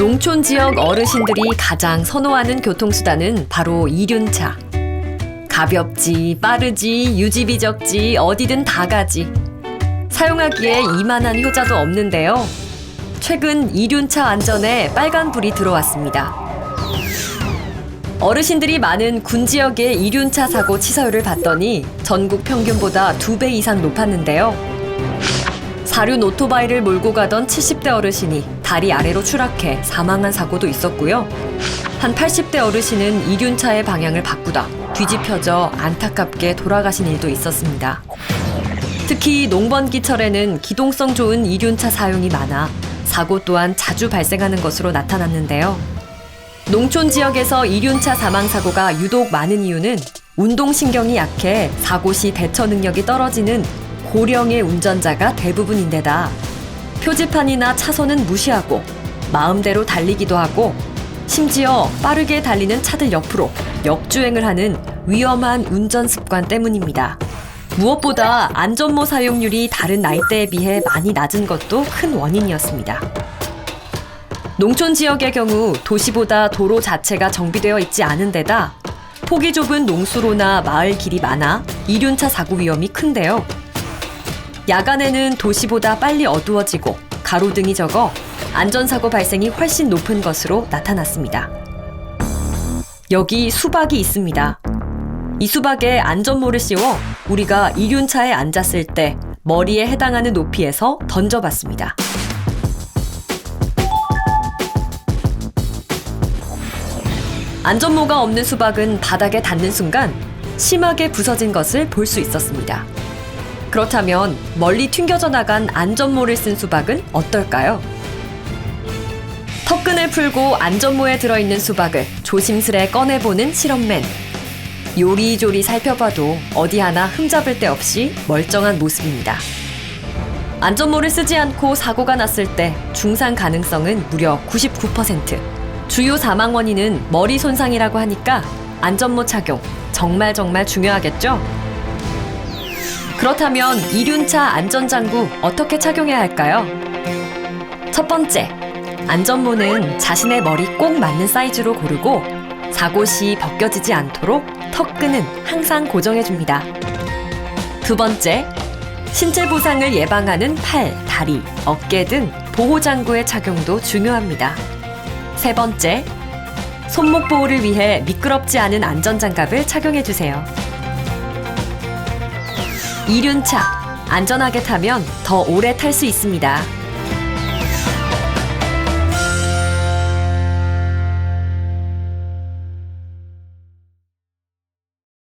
농촌 지역 어르신들이 가장 선호하는 교통수단은 바로 이륜차. 가볍지, 빠르지, 유지비 적지, 어디든 다 가지. 사용하기에 이만한 효자도 없는데요. 최근 이륜차 안전에 빨간불이 들어왔습니다. 어르신들이 많은 군 지역의 이륜차 사고 치사율을 봤더니 전국 평균보다 두 배 이상 높았는데요. 사륜 오토바이를 몰고 가던 70대 어르신이 다리 아래로 추락해 사망한 사고도 있었고요. 한 80대 어르신은 이륜차의 방향을 바꾸다 뒤집혀져 안타깝게 돌아가신 일도 있었습니다. 특히 농번기철에는 기동성 좋은 이륜차 사용이 많아 사고 또한 자주 발생하는 것으로 나타났는데요. 농촌 지역에서 이륜차 사망 사고가 유독 많은 이유는 운동신경이 약해 사고 시 대처 능력이 떨어지는 고령의 운전자가 대부분인데다 표지판이나 차선은 무시하고 마음대로 달리기도 하고 심지어 빠르게 달리는 차들 옆으로 역주행을 하는 위험한 운전 습관 때문입니다. 무엇보다 안전모 사용률이 다른 나이대에 비해 많이 낮은 것도 큰 원인이었습니다. 농촌 지역의 경우 도시보다 도로 자체가 정비되어 있지 않은 데다 폭이 좁은 농수로나 마을 길이 많아 이륜차 사고 위험이 큰데요. 야간에는 도시보다 빨리 어두워지고 가로등이 적어 안전사고 발생이 훨씬 높은 것으로 나타났습니다. 여기 수박이 있습니다. 이 수박에 안전모를 씌워 우리가 이륜차에 앉았을 때 머리에 해당하는 높이에서 던져봤습니다. 안전모가 없는 수박은 바닥에 닿는 순간 심하게 부서진 것을 볼 수 있었습니다. 그렇다면 멀리 튕겨져 나간 안전모를 쓴 수박은 어떨까요? 턱끈을 풀고 안전모에 들어있는 수박을 조심스레 꺼내보는 실험맨. 요리조리 살펴봐도 어디 하나 흠잡을 데 없이 멀쩡한 모습입니다. 안전모를 쓰지 않고 사고가 났을 때 중상 가능성은 무려 99%. 주요 사망 원인은 머리 손상이라고 하니까 안전모 착용 정말 정말 중요하겠죠? 그렇다면 이륜차 안전장구 어떻게 착용해야 할까요? 첫 번째, 안전모는 자신의 머리 꼭 맞는 사이즈로 고르고 사고 시 벗겨지지 않도록 턱끈은 항상 고정해줍니다. 두 번째, 신체 부상을 예방하는 팔, 다리, 어깨 등 보호장구의 착용도 중요합니다. 세 번째, 손목 보호를 위해 미끄럽지 않은 안전장갑을 착용해주세요. 이륜차 안전하게 타면 더 오래 탈 수 있습니다.